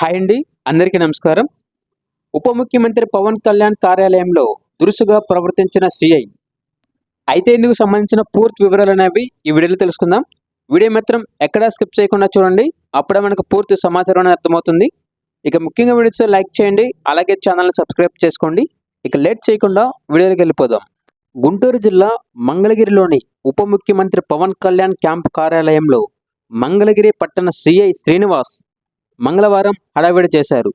Hi అండి అందరికీ నమస్కారం. ఉప ముఖ్యమంత్రి పవన్ కళ్యాణ్ కార్యాలయంలో దురుసుగా ప్రవర్తించిన సిఐ. అయితే ఇందుకు సంబంధించిన పూర్తి వివరాలు అనేవి ఈ వీడియోలో తెలుసుకుందాం. వీడియో మాత్రం ఎక్కడా స్కిప్ చేయకుండా చూడండి. అప్పుడే మనకు పూర్తి సమాచారం అనేది అర్థమవుతుంది. ఇక ముఖ్యంగా వీడియోస్ లైక్ చేయండి అలాగే ఛానల్ని సబ్స్క్రైబ్ చేసుకోండి. ఇక లేట్ చేయకుండా వీడియోకి వెళ్ళిపోదాం. గుంటూరు జిల్లా మంగళగిరిలోని ఉప ముఖ్యమంత్రి పవన్ కళ్యాణ్ క్యాంప్ కార్యాలయంలో మంగళగిరి పట్టణ సిఐ శ్రీనివాస్ మంగళవారం హడావిడి చేశారు.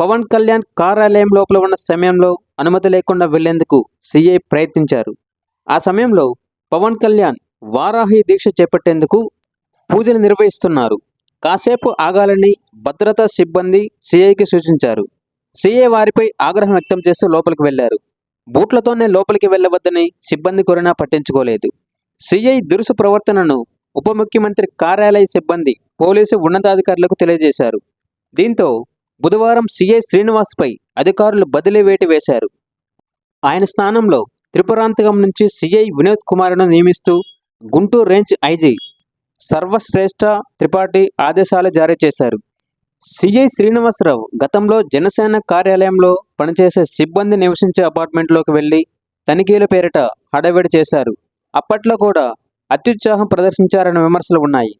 పవన్ కళ్యాణ్ కార్యాలయం లోపల ఉన్న సమయంలో అనుమతి లేకుండా వెళ్ళేందుకు సీఐ ప్రయత్నించారు. ఆ సమయంలో పవన్ కళ్యాణ్ వారాహి దీక్ష చేపట్టేందుకు పూజలు నిర్వహిస్తున్నారు. కాసేపు ఆగాలని భద్రతా సిబ్బంది సీఐకి సూచించారు. సీఐ వారిపై ఆగ్రహం వ్యక్తం చేస్తూ లోపలికి వెళ్ళారు. బూట్లతోనే లోపలికి వెళ్ళవద్దని సిబ్బంది కోరినా పట్టించుకోలేదు. సీఐ దురుసు ప్రవర్తనను ఉప ముఖ్యమంత్రి కార్యాలయ సిబ్బంది పోలీసు ఉన్నతాధికారులకు తెలియజేశారు. దీంతో బుధవారం సీఐ శ్రీనివాస్పై అధికారులు బదిలీ వేటు వేశారు. ఆయన స్థానంలో త్రిపురాంతకం నుంచి సీఐ వినోద్ కుమార్ను నియమిస్తూ గుంటూరు రేంజ్ ఐజీ సర్వశ్రేష్ఠ త్రిపాఠి ఆదేశాలు జారీ చేశారు. సిఐ శ్రీనివాసరావు గతంలో జనసేన కార్యాలయంలో పనిచేసే సిబ్బంది నివసించే అపార్ట్మెంట్లోకి వెళ్ళి తనిఖీల పేరిట హడావిడి చేశారు. అప్పట్లో కూడా అత్యుత్సాహం ప్రదర్శించారన్న విమర్శలు ఉన్నాయి.